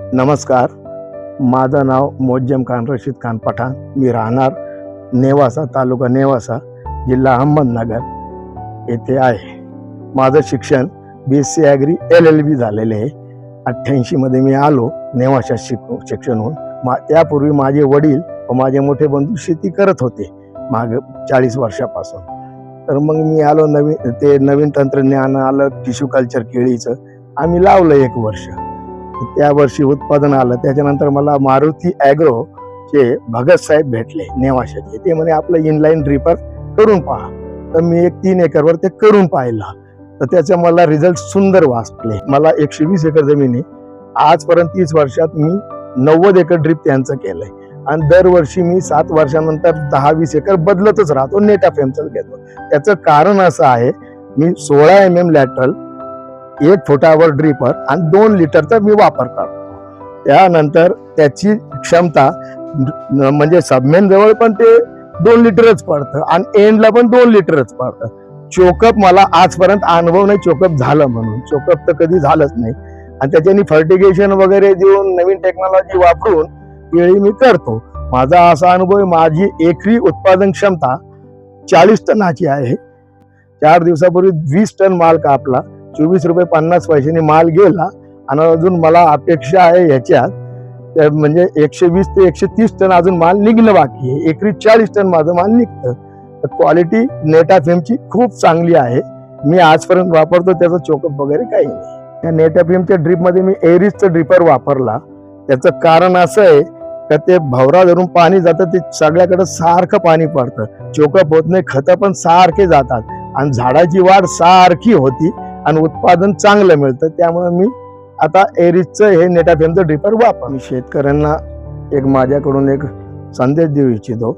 नमस्कार. माझं नाव मोज्जम खान रशीद खान पठाण. मी राहणार नेवासा तालुका नेवासा जिल्हा अहमदनगर येथे आहे. माझं शिक्षण B S C agri L L B झालेले आहे. अठ्ठ्याऐंशीमध्ये मी आलो नेवाशात शिक शिक्षण होऊन मा त्यापूर्वी माझे वडील व माझे मोठे बंधू शेती करत होते माग चाळीस वर्षापासून. तर मग मी आलो नवीन ते नवीन तंत्रज्ञान आलं टिश्यू कल्चर केळीचं. आम्ही लावलं एक वर्ष. त्या वर्षी उत्पादन आलं. त्याच्यानंतर मला मारुती ॲग्रो चे भगत साहेब भेटले नेवाशाचे ते म्हणे आपलं इनलाईन ड्रिपर करून पहा. तर मी एक तीन एकरवर ते करून पाहिलं. तर त्याचे मला रिझल्ट सुंदर वाचले मला एकशे वीस एकर जमिनी आजपर्यंत तीस वर्षात मी नव्वद एकर ड्रिप त्यांचं केलंय. आणि दरवर्षी मी सात वर्षानंतर दहा वीस एकर बदलतच राहतो नेटा फेमचं घेतो. त्याचं कारण असं आहे मी सोळा एम एम लॅटरल एक फुटावर ड्रिपर आणि दोन लिटरचा मी वापर करतो. त्यानंतर त्याची क्षमता म्हणजे सबमेन जवळ पण ते दोन लिटरच पडतं आणि एंडला पण दोन लिटरच पडतं. चोकअप मला आजपर्यंत अनुभव नाही चोकअप झालं म्हणून. चोकअप तर कधी झालंच नाही. आणि त्याच्यानी फर्टिगेशन वगैरे देऊन नवीन टेक्नॉलॉजी वापरून केळी मी करतो. माझा असा अनुभव आहे, माझी एकरी उत्पादन क्षमता चाळीस टनाची आहे. चार दिवसापूर्वी वीस टन माल कापला. चोवीस रुपये पन्नास पैशाने माल गेला आणि अजून मला अपेक्षा आहे ह्याच्यात तर म्हणजे एकशे वीस ते एकशे तीस टन अजून माल निघणं बाकी आहे. एकरी चाळीस टन माझं माल निघतं. तर क्वालिटी नेटाफेमची खूप चांगली आहे. मी आजपर्यंत वापरतो त्याचं चोकअप वगैरे काही नाही. त्या नेटाफेमच्या ड्रीपमध्ये मी एरिसचा ड्रिपर वापरला. त्याचं कारण असं आहे का ते भवरा धरून पाणी जातं ते सगळ्याकडे सारखं पाणी पडतं. चोकअप होत नाही खतं पण सारखे जातात. आणि झाडाची वाढ सारखी होती. आणि उत्पादन चांगलं मिळतं त्यामुळे मी आता एरिसचं हे नेटाफेमचं ड्रिपर वापर मी शेतकऱ्यांना एक माझ्याकडून एक संदेश देऊ इच्छितो.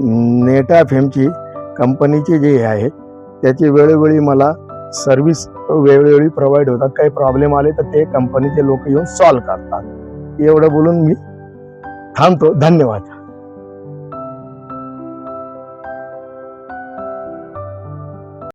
नेटाफेमची कंपनीची जी हे आहे त्याची वेळोवेळी मला सर्व्हिस वेळोवेळी प्रोव्हाइड होतात. काही प्रॉब्लेम आले तर ते कंपनीचे लोक येऊन सॉल्व्ह करतात. एवढं बोलून मी थांबतो. धन्यवाद.